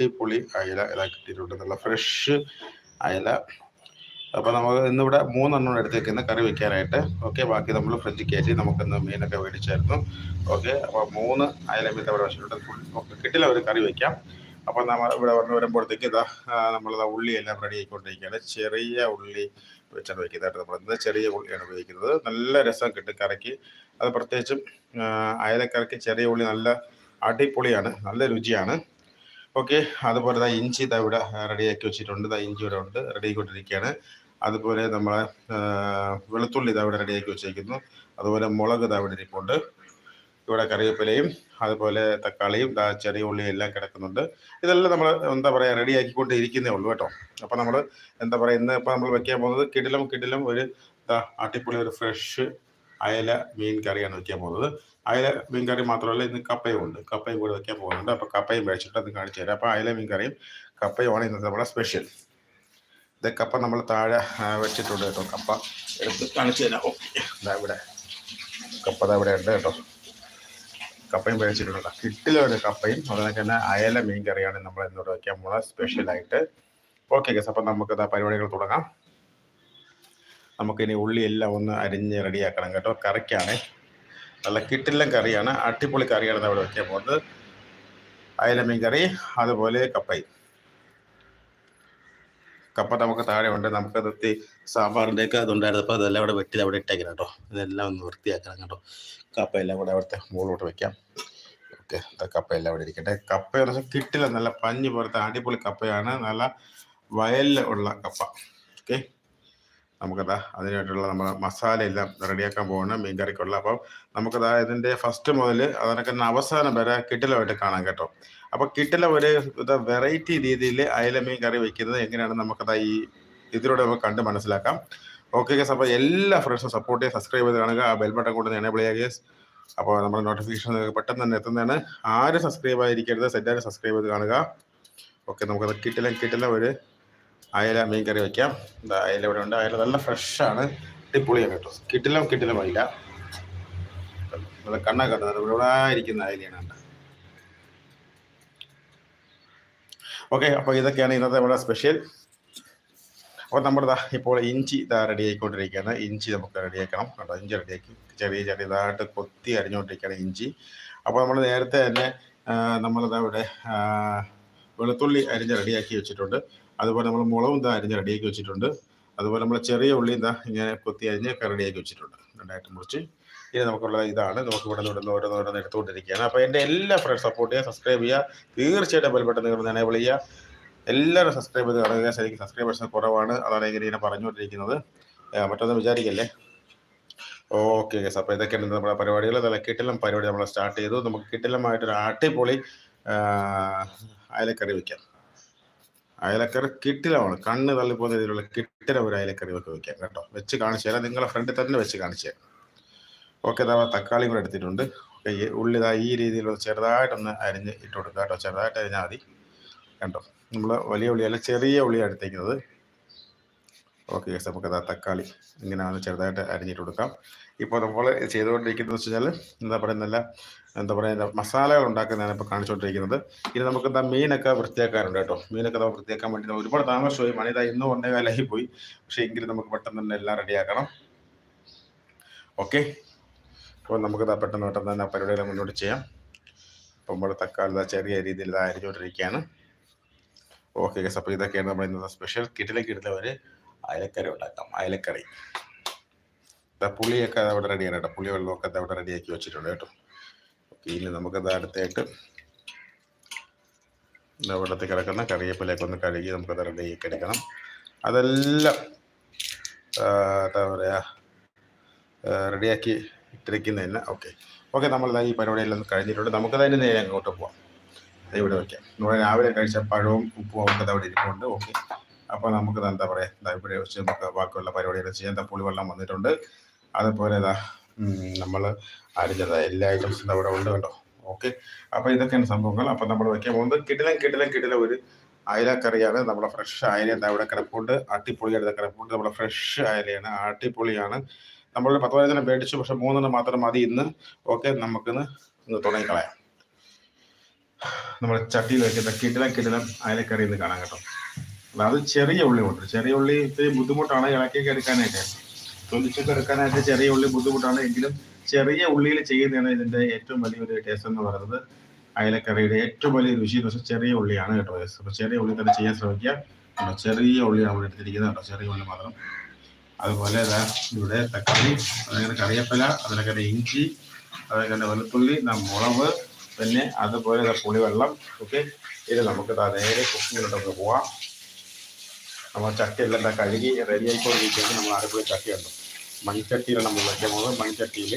അടിപൊളി അയല ഇതാ കിട്ടിയിട്ടുണ്ട്. നല്ല ഫ്രഷ് അയല. അപ്പോൾ നമുക്ക് ഇന്നിവിടെ മൂന്നെണ്ണം എടുത്തേക്കുന്ന കറി വെക്കാനായിട്ട്. ഓക്കെ ബാക്കി നമ്മൾ ഫ്രിഡ്ജിൽ കയറ്റി നമുക്കിന്ന് മീനൊക്കെ മേടിച്ചായിരുന്നു. ഓക്കെ അപ്പോൾ മൂന്ന് അയല മീൻ അവിടെ വെച്ചിട്ടുണ്ട്. ഓക്കെ കിട്ടില്ല ഒരു കറി വെക്കാം. അപ്പോൾ നമ്മൾ ഇവിടെ വന്ന് വരുമ്പോഴത്തേക്ക് ഇതാ നമ്മളിതാ ഉള്ളി എല്ലാം റെഡി ആയിക്കൊണ്ടിരിക്കുകയാണ്. ചെറിയ ഉള്ളി വെച്ചാണ് വയ്ക്കുന്നത് നമ്മൾ ഇന്ന് ചെറിയ ഉള്ളിയാണ് ഉപയോഗിക്കുന്നത്. നല്ല രസം കിട്ടും കറിക്ക്. അത് പ്രത്യേകിച്ചും അയലക്കറിക്ക് ചെറിയ ഉള്ളി നല്ല അടിപൊളിയാണ്. നല്ല രുചിയാണ്. ഓക്കെ അതുപോലെ ദാ ഇഞ്ചി ഇതാ ഇവിടെ റെഡിയാക്കി വെച്ചിട്ടുണ്ട്. ദാ ഇഞ്ചി ഇവിടെ ഉണ്ട് റെഡി ആയിക്കൊണ്ടിരിക്കുകയാണ് അതുപോലെ നമ്മളെ വെളുത്തുള്ളി ഇതാ ഇവിടെ റെഡിയാക്കി വെച്ചിരിക്കുന്നു. അതുപോലെ മുളക് ഇതാ ഇവിടെ ഇരിപ്പുണ്ട്. ഇവിടെ കറിവേപ്പിലയും അതുപോലെ തക്കാളിയും ദാ ചെറിയ ഉള്ളിയും എല്ലാം കിടക്കുന്നുണ്ട്. ഇതെല്ലാം നമ്മൾ എന്താ പറയുക റെഡിയാക്കിക്കൊണ്ട് ഇരിക്കുന്നേ ഉള്ളൂ കേട്ടോ. അപ്പോൾ നമ്മൾ എന്താ പറയുക ഇന്ന് ഇപ്പോൾ നമ്മൾ വെക്കാൻ പോകുന്നത് കിടിലം കിടിലം ഒരു ദാ അടിപൊളി ഒരു ഫ്രഷ് അയല മീൻ കറിയാണ് വെക്കാൻ പോകുന്നത്. അയല മീൻ കറി മാത്രമല്ല ഇന്ന് കപ്പയും ഉണ്ട്. കപ്പയും കൂടെ വെക്കാൻ പോകുന്നുണ്ട്. അപ്പോൾ കപ്പയും മേടിച്ചിട്ട് അത് കാണിച്ചു തരാം. അപ്പോൾ അയല മീൻ കറിയും കപ്പയുമാണ് ഇന്നത്തെ നമ്മുടെ സ്പെഷ്യൽ ഇത് കപ്പ നമ്മൾ താഴെ വെച്ചിട്ടുണ്ട് കേട്ടോ. കപ്പ എടുത്ത് കാണിച്ചു തരാം. ഓക്കെ. ഇതാ ഇവിടെ. കപ്പ ഇവിടെ ഉണ്ട് കേട്ടോ. കപ്പയും മേടിച്ചിട്ടുണ്ട് കിട്ടില്ല ഒരു കപ്പയും അതുപോലെ തന്നെ അയല മീൻ കറിയാണ് നമ്മൾ ഇന്നോട് വെക്കാൻ പോകുന്നത് സ്പെഷ്യലായിട്ട് ഓക്കെ ഗസ് അപ്പം നമുക്ക് പരിപാടികൾ തുടങ്ങാം. നമുക്കിനി ഉള്ളി എല്ലാം ഒന്ന് അരിഞ്ഞ് റെഡിയാക്കണം കേട്ടോ. കറിക്കാണ്. നല്ല കിട്ടില്ല കറിയാണ്. അടിപൊളി കറിയാണ് അവിടെ വയ്ക്കാൻ പോകുന്നത്. അയല മീൻ കറി അതുപോലെ കപ്പയും കപ്പ നമുക്ക് താഴെ ഉണ്ട് നമുക്ക് നിർത്തി സാമ്പാറിന്റെ ഒക്കെ അതുണ്ടായിരുന്നു. അപ്പോൾ അതെല്ലാം അവിടെ വെട്ടി അവിടെ ഇട്ടേക്കണം കേട്ടോ. ഇതെല്ലാം ഒന്ന് വൃത്തിയാക്കണം കേട്ടോ. കപ്പ എല്ലാം കൂടെ അവിടുത്തെ മുകളിലോട്ട് വെക്കാം. ഓക്കെ കപ്പ എല്ലാം അവിടെ ഇരിക്കട്ടെ. കപ്പ എന്ന് വെച്ചാൽ കിട്ടില്ല നല്ല പഞ്ഞ് പോലത്തെ അടിപൊളി കപ്പയാണ്. നല്ല വയലിൽ ഉള്ള കപ്പ. ഓക്കെ. നമുക്കതാ അതിനായിട്ടുള്ള നമ്മുടെ മസാല എല്ലാം റെഡിയാക്കാൻ പോകുന്നു മീൻ കറിക്കുള്ള. അപ്പം നമുക്കതാ ഇതിന്റെ ഫസ്റ്റ് മുതൽ അതിനൊക്കെ അവസാനം വരെ കിട്ടിലമായിട്ട് കാണാം കേട്ടോ. അപ്പോൾ കിട്ടില ഒരു വെറൈറ്റി രീതിയിൽ അയല മീൻ കറി വെക്കുന്നത് എങ്ങനെയാണ് നമുക്കതാ ഈ ഇതിലൂടെ നമുക്ക് കണ്ട് മനസ്സിലാക്കാം. ഓക്കെ ഗസ് അപ്പോൾ എല്ലാ ഫ്രണ്ട്സും സപ്പോർട്ട് ചെയ്യാൻ സബ്സ്ക്രൈബ് ചെയ്ത് കാണുക. ആ ബെൽ ബട്ടൺ കൊണ്ട് എനേബിൾ ചെയ്യുക ഗസ് അപ്പോൾ നമ്മുടെ നോട്ടിഫിക്കേഷൻ പെട്ടെന്ന് തന്നെ എത്തുന്നതാണ്. ആരും സബ്സ്ക്രൈബ് ആയിരിക്കരുത്. സെറ്റാരും സബ്സ്ക്രൈബ് ചെയ്ത് കാണുക. ഓക്കെ നമുക്കത് കിട്ടില്ല കിട്ടില്ല ഒരു അയല മീൻ കറി വെക്കാം. എന്താ അയല ഇവിടെ ഉണ്ട്. അയല നല്ല ഫ്രഷാണ്. അടിപൊളിയാണ് കേട്ടോ. കിട്ടിലും കിട്ടിലും അയില. നല്ല കണ്ണ കണ്ടത് ഇവിടെ ഇരിക്കുന്ന അയലയാണ് കണ്ട ഓക്കെ അപ്പോൾ ഇതൊക്കെയാണ് ഇന്നത്തെ നമ്മുടെ സ്പെഷ്യൽ. അപ്പോൾ നമ്മുടെ ഇപ്പോൾ ഇഞ്ചി ഇതാ റെഡി ആയിക്കൊണ്ടിരിക്കുകയാണ് ഇഞ്ചി നമുക്ക് റെഡിയാക്കണം കേട്ടോ. ഇഞ്ചി റെഡിയാക്കി. ചെറിയ ചെറിയതായിട്ട് കൊത്തി അരിഞ്ഞുകൊണ്ടിരിക്കുകയാണ് ഇഞ്ചി. അപ്പോൾ നമ്മൾ നേരത്തെ തന്നെ നമ്മളിതാ ഇവിടെ വെളുത്തുള്ളി അരിഞ്ഞ് റെഡിയാക്കി വെച്ചിട്ടുണ്ട്. അതുപോലെ നമ്മൾ മുളകും ഇതാ അരിഞ്ഞ് റെഡിയാക്കി വെച്ചിട്ടുണ്ട്. അതുപോലെ നമ്മൾ ചെറിയ ഉള്ളി ഇതാ ഇങ്ങനെ കൊത്തി അരിഞ്ഞ് റെഡിയാക്കി വെച്ചിട്ടുണ്ട്. രണ്ടായിട്ട് മുറിച്ച്. ഇനി നമുക്കുള്ള ഇതാണ്. നമുക്ക് ഇവിടെ നിന്ന് ഓരോന്ന് ഓരോന്ന് എടുത്തുകൊണ്ടിരിക്കുകയാണ്. അപ്പോൾ എന്റെ എല്ലാ ഫ്രണ്ട്സ് സപ്പോർട്ട് ചെയ്യുക സബ്സ്ക്രൈബ് ചെയ്യുക. തീർച്ചയായിട്ടും ബെൽ ബട്ടൺ നിങ്ങൾ എനേബിൾ ചെയ്യുക. എല്ലാവരും സബ്സ്ക്രൈബ് ചെയ്ത് കാണുക. ശരിക്കും സബ്സ്ക്രൈബേഴ്സ് കുറവാണ്. അതാണ് ഇങ്ങനെ ഇങ്ങനെ പറഞ്ഞുകൊണ്ടിരിക്കുന്നത്. മറ്റൊന്നും വിചാരിക്കല്ലേ? ഓക്കെ ഗസ് അപ്പോൾ ഇതൊക്കെയാണ് നമ്മുടെ പരിപാടികൾ. നല്ല കിട്ടിലം പരിപാടി നമ്മൾ സ്റ്റാർട്ട് ചെയ്തു. നമുക്ക് കിട്ടിലമായിട്ടൊരു അടിപൊളി അയലക്കറി വയ്ക്കാം അയലക്കറി കിട്ടിലമാണ് കണ്ണ് തള്ളിപ്പോകുന്ന രീതിയിലുള്ള കിട്ടില ഒരു അയലക്കറി ഒക്കെ വെക്കാം കേട്ടോ. വെച്ച് കാണിച്ചു തരാം. നിങ്ങളെ ഫ്രണ്ടിൽ തന്നെ വെച്ച് കാണിച്ചു തരാം. ഓക്കെ ഇതാ തക്കാളി കൂടെ എടുത്തിട്ടുണ്ട്. ഓക്കെ ഉള്ളി ഇതാ ഈ രീതിയിൽ ചെറുതായിട്ടൊന്ന് അരിഞ്ഞ് ഇട്ട് കൊടുക്കുക കേട്ടോ. ചെറുതായിട്ട് അരിഞ്ഞാൽ മതി. കേട്ടോ നമ്മൾ വലിയ ഉള്ളിയല്ല ചെറിയ ഉള്ളിയാണ് എടുത്തേക്കുന്നത്. ഓക്കെ ഗസ് നമുക്ക് അതാ തക്കാളി വന്ന് ചെറുതായിട്ട് അരിഞ്ഞിട്ട് കൊടുക്കാം. ഇപ്പോൾ നമ്മൾ ചെയ്തുകൊണ്ടിരിക്കുന്നത് വെച്ച് കഴിഞ്ഞാൽ എന്താ പറയുക നല്ല എന്താ പറയുക മസാലകൾ ഉണ്ടാക്കുന്നതാണ് ഇപ്പോൾ കാണിച്ചുകൊണ്ടിരിക്കുന്നത്. ഇനി നമുക്ക് എന്താ മീനൊക്കെ വൃത്തിയാക്കാറുണ്ട് കേട്ടോ. മീനൊക്കെ നമ്മൾ വൃത്തിയാക്കാൻ വേണ്ടി ഒരുപാട് താമസമായി. മണി ഇതാ ഇന്നും ഒന്നേ കാലായി പോയി. പക്ഷേ എങ്കിലും നമുക്ക് പെട്ടെന്ന് തന്നെ എല്ലാം റെഡിയാക്കണം ഓക്കെ. അപ്പോൾ നമുക്ക് ഇതാ പെട്ടെന്ന് പെട്ടെന്ന് തന്നെ പരിപാടികളെ മുന്നോട്ട് ചെയ്യാം. അപ്പോൾ നമ്മുടെ തക്കാളി ചെറിയ രീതിയിൽ ഇതാ അരിഞ്ഞുകൊണ്ടിരിക്കുകയാണ്. ഓക്കെ അപ്പോൾ ഇതൊക്കെയാണ് നമ്മൾ ഇന്നത്തെ സ്പെഷ്യൽ കിട്ടിലേക്ക് ഇടുന്നവർ അയലക്കറി ഉണ്ടാക്കാം അയലക്കറി. പുളിയൊക്കെ അവിടെ റെഡിയാണ് കേട്ടോ. പുളി വെള്ളമൊക്കെ അവിടെ റെഡിയാക്കി വെച്ചിട്ടുണ്ട് കേട്ടോ. ഇനി നമുക്ക് അടുത്തായിട്ട് വെള്ളത്തിൽ കിടക്കുന്ന കറിയപ്പിലേക്ക് ഒന്ന് കഴുകി നമുക്കത് റെഡിയാക്കി എടുക്കണം. അതെല്ലാം എന്താ പറയുക റെഡിയാക്കി ഇട്ടിരിക്കുന്നതന്നെ. ഓക്കെ. ഓക്കെ നമ്മൾ ഈ പരിപാടിയെല്ലാം കഴിഞ്ഞിട്ടുണ്ട്. നമുക്ക് അതിന് നേരെ അങ്ങോട്ട് പോവാം. ഇവിടെ വയ്ക്കാം നമ്മൾ രാവിലെ കഴിച്ച പഴവും ഉപ്പും ഒക്കെ അവിടെ ഇരിപ്പുണ്ട്. ഓക്കെ. അപ്പോൾ നമുക്ക് എന്താ ഇവിടെ വെച്ച് നമുക്ക് ബാക്കിയുള്ള പരിപാടികൾ ചെയ്യാം. പുളി വെള്ളം വന്നിട്ടുണ്ട്. അതുപോലെ ഇതാ നമ്മൾ അരിഞ്ഞത് എല്ലാ ഐറ്റംസും അവിടെ ഉണ്ട് കണ്ടോ? ഓക്കെ. അപ്പോൾ ഇതൊക്കെയാണ് സംഭവങ്ങൾ. അപ്പോൾ നമ്മൾ വയ്ക്കാൻ പോകുന്നത് കിടിലം കിടിലം കിടിലം ഒരു അയലക്കറിയാണ്. നമ്മുടെ ഫ്രഷ് അയല എന്താ ഇവിടെ കിടപ്പുണ്ട്. അട്ടിപ്പൊളിയായിട്ട് കിടപ്പുണ്ട്. നമ്മുടെ ഫ്രഷ് അയലയാണ്. അട്ടിപ്പൊളിയാണ് നമ്മൾ പത്ത് പതിനഞ്ചെണ്ണം മേടിച്ചു. പക്ഷെ മൂന്നെണ്ണം മാത്രം മതി ഇന്ന്. ഓക്കെ നമുക്കിന്ന് ഇന്ന് തുടങ്ങിക്കളയാം. നമ്മുടെ ചട്ടിയിൽ വെക്കുന്ന കിടിലം കിടിലം അയലക്കറി ഇന്ന് കാണാം കേട്ടോ. അത് ചെറിയ ഉള്ളി കൊണ്ട് ചെറിയ ഉള്ളി ഇത്തിരി ബുദ്ധിമുട്ടാണ് ഇളക്കിയൊക്കെ എടുക്കാനായിട്ട്. തൊലിച്ചൊക്കെ എടുക്കാനായിട്ട് ചെറിയ ഉള്ളി ബുദ്ധിമുട്ടാണ്. എങ്കിലും ചെറിയ ഉള്ളിയിൽ ചെയ്യുന്നതാണ് ഇതിന്റെ ഏറ്റവും വലിയൊരു ടേസ്റ്റ് എന്ന് പറയുന്നത്. അയലക്കറിയുടെ ഏറ്റവും വലിയ രുചി എന്ന് വെച്ചാൽ ചെറിയ ഉള്ളിയാണ് കേട്ടോ. അപ്പൊ ചെറിയ ഉള്ളി തന്നെ ചെയ്യാൻ ശ്രമിക്കുക. കേട്ടോ, ചെറിയ ഉള്ളി നമ്മൾ എടുത്തിരിക്കുന്നത് കേട്ടോ. ചെറിയ ഉള്ളി മാത്രം. അതുപോലെ ഇവിടെ തക്കാളി അതങ്ങനെ കറിയപ്പല അതിനൊക്കെ ഇഞ്ചി അതങ്ങനെ വെളുത്തുള്ളി മുളവ് പിന്നെ അതുപോലെ പുളിവെള്ളം. ഓക്കെ? ഇത് നമുക്ക് നേരെ കുക്കിങ്ങിലോട്ടൊക്കെ പോവാം. നമ്മൾ ചട്ടിയെല്ലാം എന്താ കഴുകി റെഡി ആയിക്കൊണ്ടിരിക്കുകയാണ്. നമ്മൾ അടുപ്പിൽ ചട്ടിയുണ്ട്. മൺചട്ടിയിലാണ് നമ്മൾ വയ്ക്കാൻ പോകുന്നത് മൺചട്ടിയിൽ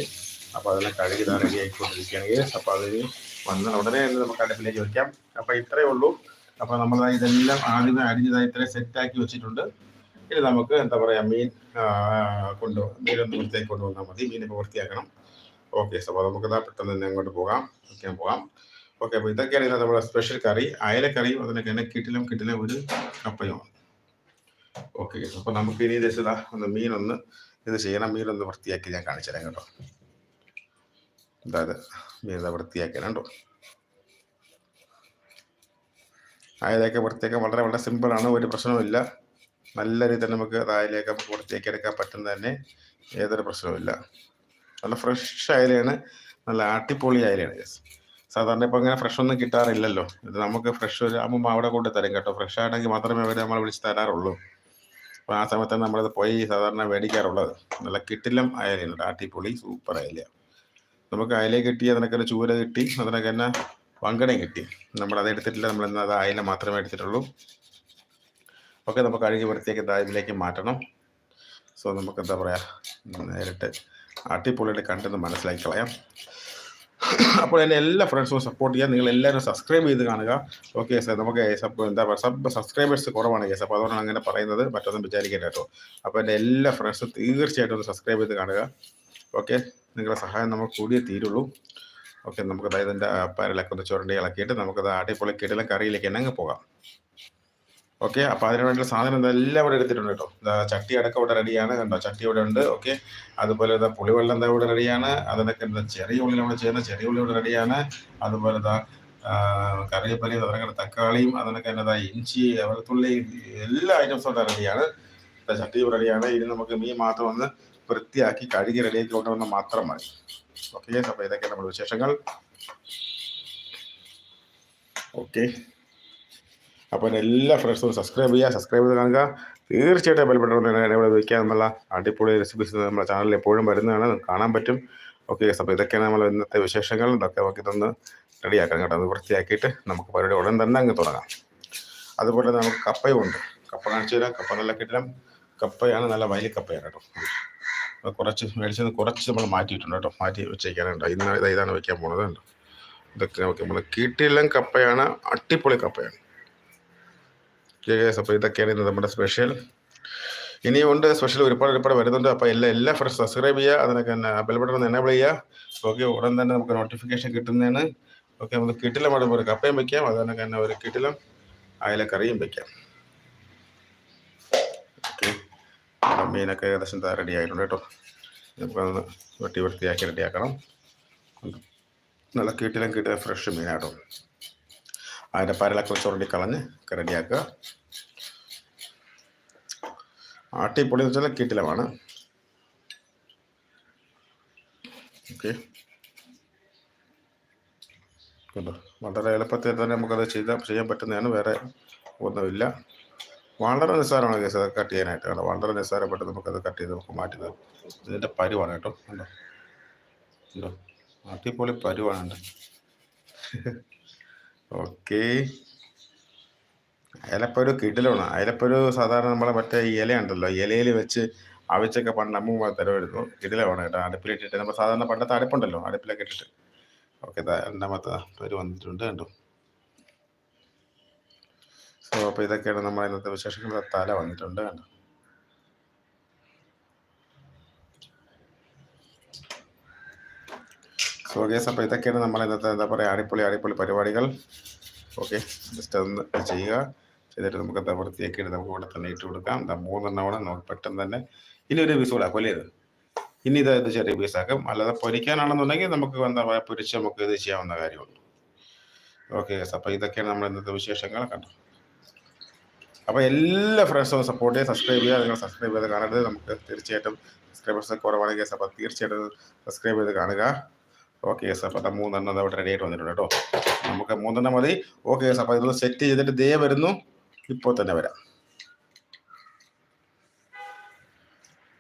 അപ്പോൾ അതെല്ലാം കഴുകി റെഡി ആയിക്കൊണ്ടിരിക്കുകയാണ്. അപ്പോൾ അതിന് വന്ന ഉടനെ തന്നെ നമുക്ക് അടുപ്പിലേക്ക് വയ്ക്കാം അപ്പോൾ ഇത്രയേ ഉള്ളൂ. അപ്പോൾ നമ്മൾ ഇതെല്ലാം ആദ്യമേ അരിഞ്ഞതായി ഇത്രയും സെറ്റാക്കി വെച്ചിട്ടുണ്ട്. ഇനി നമുക്ക് എന്താ പറയുക മീൻ കൊണ്ട് മീനൊന്ന് വൃത്തിയാക്കി കൊണ്ടുവന്നാൽ മതി. മീനൊക്കെ വൃത്തിയാക്കണം. ഓക്കെ അപ്പോൾ നമുക്ക് പെട്ടെന്ന് തന്നെ അങ്ങോട്ട് പോകാം. വയ്ക്കാൻ പോകാം. ഓക്കെ അപ്പോൾ ഇതൊക്കെയാണ് നമ്മുടെ സ്പെഷ്യൽ കറി. അയലക്കറിയും അതിനൊക്കെ തന്നെ കിട്ടിലും കിട്ടിലും ഒരു കപ്പയുമാണ്. ഓക്കെ അപ്പോൾ നമുക്ക് ഇനി ദശത ഒന്ന് മീനൊന്ന് ഇത് ചെയ്യണം. ഒന്ന് വൃത്തിയാക്കി ഞാൻ കാണിച്ചു തരാം കേട്ടോ. അതായത് മീൻ ഇതാ വൃത്തിയാക്കിയാൽ കേട്ടോ. അയലൊക്കെ വൃത്തിയാക്കാൻ വളരെ വളരെ സിമ്പിളാണ് ഒരു പ്രശ്നവുമില്ല. നല്ല രീതിയിൽ നമുക്ക് അയലയൊക്കെ നമുക്ക് വൃത്തിയാക്കി എടുക്കാൻ പറ്റുന്ന തന്നെ ഏതൊരു പ്രശ്നവുമില്ല. നല്ല ഫ്രഷ് അയലയാണ് നല്ല അടിപൊളി അയലയാണ് യെസ് സാധാരണ ഇപ്പം അങ്ങനെ ഫ്രഷ് ഒന്നും കിട്ടാറില്ലല്ലോ. ഇത് നമുക്ക് ഫ്രഷ് ഒരു അമ്മ അവിടെ കൊണ്ട് തരും കേട്ടോ. ഫ്രഷ് ആണെങ്കിൽ മാത്രമേ അവർ നമ്മൾ വിളിച്ച് തരാറുള്ളൂ. അപ്പോൾ ആ സമയത്താണ് നമ്മളത് പോയി സാധാരണ മേടിക്കാറുള്ളത്. നല്ല കിട്ടില്ലം അയലയുണ്ട്. ആട്ടിപ്പൊളി സൂപ്പർ അയല. നമുക്ക് അയല കിട്ടി അതിനൊക്കെ ഒരു ചൂര കിട്ടി അതിനൊക്കെ തന്നെ വങ്കടയും കിട്ടി. നമ്മൾ അത് എടുത്തിട്ടില്ല നമ്മൾ എന്നാൽ അത് അയല മാത്രമേ എടുത്തിട്ടുള്ളൂ. ഒക്കെ നമുക്ക് അഴുകി വൃത്തിയാക്കി ഇതിലേക്ക് മാറ്റണം. സോ നമുക്ക് എന്താ പറയുക നേരിട്ട് ആട്ടിപ്പൊളിയുടെ കണ്ടെന്ന് മനസ്സിലാക്കി കളയാം. അപ്പോൾ എന്റെ എല്ലാ ഫ്രണ്ട്സും സപ്പോർട്ട് ചെയ്യാൻ നിങ്ങൾ എല്ലാവരും സബ്സ്ക്രൈബ് ചെയ്ത് കാണുക. ഓക്കെ സാർ നമുക്ക് എന്താ പറയുക സബ് സബ്സ്ക്രൈബേഴ്സ് കുറവാണ് കേസ്. അപ്പോൾ അതുകൊണ്ടാണ് അങ്ങനെ പറയുന്നത്. മറ്റൊന്നും വിചാരിക്കില്ല കേട്ടോ. അപ്പോൾ എന്റെ എല്ലാ ഫ്രണ്ട്സും തീർച്ചയായിട്ടും ഒന്ന് സബ്സ്ക്രൈബ് ചെയ്ത് കാണുക. ഓക്കെ നിങ്ങളുടെ സഹായം നമുക്ക് കൂടിയേ തീരുള്ളൂ. ഓക്കെ നമുക്ക് അതായത് എന്റെ അപ്പാരലൊക്കെ ഒന്ന് ചുരണ്ടി ഇളക്കിയിട്ട് നമുക്കത് അടിപൊളി കിടലം കറിയിലേക്ക് തന്നെ അങ്ങ് പോകാം. ഓക്കെ അപ്പോൾ അതിന് വേണ്ട സാധനം എല്ലാം ഇവിടെ എടുത്തിട്ടുണ്ട് കേട്ടോ. ചട്ടി അടക്കം ഇവിടെ റെഡിയാണ് കണ്ടോ? ചട്ടി ഇവിടെ ഉണ്ട്. ഓക്കെ. അതുപോലെ ഇതാ പുളിവെള്ളം എന്താ ഇവിടെ റെഡിയാണ് അതിനൊക്കെ എന്താ ചെറിയ ഉള്ളി നമ്മൾ ചെയ്യുന്ന ചെറിയ ഉള്ളി ഇവിടെ റെഡിയാണ് അതുപോലെ ഇതാ കറിവേപ്പലയും അതിനൊക്കെ തക്കാളിയും അതിനൊക്കെ എന്നതാ ഇഞ്ചി വെളുത്തുള്ളി എല്ലാ ഐറ്റംസും ഇവിടെ റെഡിയാണ് ചട്ടി ഇവിടെ റെഡിയാണ് ഇനി നമുക്ക് മീൻ മാത്രം ഒന്ന് വൃത്തിയാക്കി കഴുകി റെഡിയാക്കി കൊണ്ടുവന്നാൽ മാത്രം മതി. ഓക്കെ അപ്പോൾ ഇതൊക്കെ നമ്മുടെ വിശേഷങ്ങൾ. ഓക്കെ. അപ്പോൾ എല്ലാ ഫ്രണ്ട്സും സബ്സ്ക്രൈബ് ചെയ്യുക സബ്സ്ക്രൈബ് ചെയ്ത് കാണുക. തീർച്ചയായിട്ടും ബലപ്പെട്ട ഇവിടെ വയ്ക്കുക എന്നുള്ള അടിപൊളി റെസിപ്പീസ് നമ്മുടെ ചാനലിൽ എപ്പോഴും വരുന്നതാണ്. കാണാൻ പറ്റും. ഓക്കെ അപ്പോൾ ഇതൊക്കെയാണ് നമ്മൾ ഇന്നത്തെ വിശേഷങ്ങൾ. ഇതൊക്കെ നമുക്ക് ഇതൊന്ന് റെഡിയാക്കണം കേട്ടോ. അത് വൃത്തിയാക്കിയിട്ട് നമുക്ക് പരിപാടി ഉടൻ തന്നെ അങ്ങ് തുടങ്ങാം. അതുപോലെ നമുക്ക് കപ്പയും ഉണ്ട്. കപ്പ കാണിച്ചു തരാം. കപ്പ നല്ല കിട്ടണം കപ്പയാണ്. നല്ല വയലി കപ്പയാണ് കേട്ടോ. കുറച്ച് മേടിച്ചത് കുറച്ച് നമ്മൾ മാറ്റിയിട്ടുണ്ട് കേട്ടോ. മാറ്റി വെച്ചേക്കാനുണ്ട്. ഇന്ന് ഇതാണ് വയ്ക്കാൻ പോണത് ഇതൊക്കെ നമുക്ക് നമ്മൾ കപ്പയാണ്. അടിപൊളി കപ്പയാണ്. അപ്പോൾ ഇതൊക്കെയാണ് ഇന്ന് നമ്മുടെ സ്പെഷ്യൽ ഇനിയുണ്ട് സ്പെഷ്യൽ ഒരുപാട് ഒരുപാട് വരുന്നുണ്ട്. അപ്പോൾ എല്ലാ എല്ലാ ഫ്രണ്ട്സ് സബ്സ്ക്രൈബ് ചെയ്യുക അതിനൊക്കെ തന്നെ ബെൽ ബട്ടൺ ഒന്ന് എനേബിൾ ചെയ്യുക. ഓക്കെ ഉടൻ തന്നെ നമുക്ക് നോട്ടിഫിക്കേഷൻ കിട്ടുന്നതാണ്. ഓക്കെ നമുക്ക് കിട്ടില്ല മാഡം ഒരു കപ്പയും വെക്കാം. അതുപോലെ തന്നെ ഒരു കിട്ടിലും അയലക്കറിയും വെക്കാം. ഓക്കെ മീനൊക്കെ ഏകദേശം റെഡി ആയിട്ടുണ്ട് കേട്ടോ. നമുക്കൊന്ന് വെട്ടി വൃത്തിയാക്കി റെഡിയാക്കണം നല്ല കീട്ടിലും കീട്ടിലും ഫ്രഷ് മീനാട്ടോ അതിന്റെ പരലൊക്കെ ചുരണ്ടി കളഞ്ഞ് റെഡിയാക്കുക ആട്ടിപ്പൊളി എന്ന് വെച്ചാൽ കീട്ടിലമാണ്. ഓക്കെ കണ്ടോ? വളരെ എളുപ്പത്തിൽ തന്നെ നമുക്കത് ചെയ്താൽ ചെയ്യാൻ പറ്റുന്നതാണ്. വേറെ ഒന്നുമില്ല. വളരെ നിസ്സാരമാണ് കേസ് അത് കട്ട് ചെയ്യാനായിട്ട്. കേട്ടോ വളരെ നിസ്സാരപ്പെട്ട് നമുക്കത് കട്ട് ചെയ്ത് നമുക്ക് മാറ്റി തരും ഇതിന്റെ പരുവാണ് കേട്ടോ. കണ്ടോ? കണ്ടോ? അടിപൊളി പരുവാണ് ഓക്കെ. അയലപ്പൊരു കിടിലാണ്. അയലപ്പൊരു സാധാരണ നമ്മളെ മറ്റേ ഇലയുണ്ടല്ലോ ഇലയിൽ വെച്ച് അവിച്ചൊക്കെ പണ്ട് അമ്മ തരുമായിരുന്നു. കിടിലാണ് കേട്ടോ. അടുപ്പിലിട്ടിട്ട് നമ്മൾ സാധാരണ പണ്ടത്തെ അടുപ്പുണ്ടല്ലോ അടുപ്പിലൊക്കെ ഇട്ടിട്ട്. ഓക്കെ രണ്ടാമത്തെ പേര് വന്നിട്ടുണ്ട് കണ്ടു? സോ അപ്പോൾ ഇതൊക്കെയാണ് നമ്മൾ ഇന്നത്തെ വിശേഷങ്ങൾ തല വന്നിട്ടുണ്ട് കണ്ടോ? സോ ഗേസ് അപ്പോൾ ഇതൊക്കെയാണ് നമ്മൾ ഇന്നത്തെ എന്താ പറയുക അടിപൊളി അടിപൊളി പരിപാടികൾ. ഓക്കെ ജസ്റ്റ് അതൊന്ന് ചെയ്യുക. ചെയ്തിട്ട് നമുക്ക് എന്താ വൃത്തിയാക്കിയിട്ട് നമുക്ക് ഇവിടെ തന്നെ ഇട്ട് കൊടുക്കാം. എന്താ മൂന്നെണ്ണമാണ് നമുക്ക് പെട്ടെന്ന് തന്നെ. ഇനി ഒരു പീസ് കൂടെ ഇത്? ഇനി ഇത് ഇത് ചെറിയ പീസാക്കും അല്ലാതെ പൊരിക്കാനാണെന്നുണ്ടെങ്കിൽ നമുക്ക് എന്താ പറയുക പൊരിച്ച് നമുക്ക് ഇത് ചെയ്യാവുന്ന കാര്യമുള്ളൂ. ഓക്കെ യെസ് അപ്പോൾ ഇതൊക്കെയാണ് നമ്മൾ ഇന്നത്തെ വിശേഷങ്ങൾ. കണ്ടു? അപ്പോൾ എല്ലാ ഫ്രണ്ട്സും സപ്പോർട്ട് ചെയ്യുക സബ്സ്ക്രൈബ് ചെയ്യുക. നിങ്ങൾ സബ്സ്ക്രൈബ് ചെയ്ത് കാണരുത്. നമുക്ക് തീർച്ചയായിട്ടും സബ്സ്ക്രൈബേഴ്സ് കുറവാണെങ്കിൽ അപ്പം തീർച്ചയായിട്ടും സബ്സ്ക്രൈബ് ചെയ്ത് കാണുക. ഓക്കെ എസ് അപ്പം അത് മൂന്നെണ്ണം അവിടെ റെഡി ആയിട്ട് വന്നിട്ടുണ്ട് കേട്ടോ. നമുക്ക് മൂന്നെണ്ണം മതി. ഓക്കെ എസ് അപ്പം ഇതൊന്ന് സെറ്റ് ചെയ്തിട്ട് ദേ വരുന്നു. ഇപ്പോൾ തന്നെ വരാം.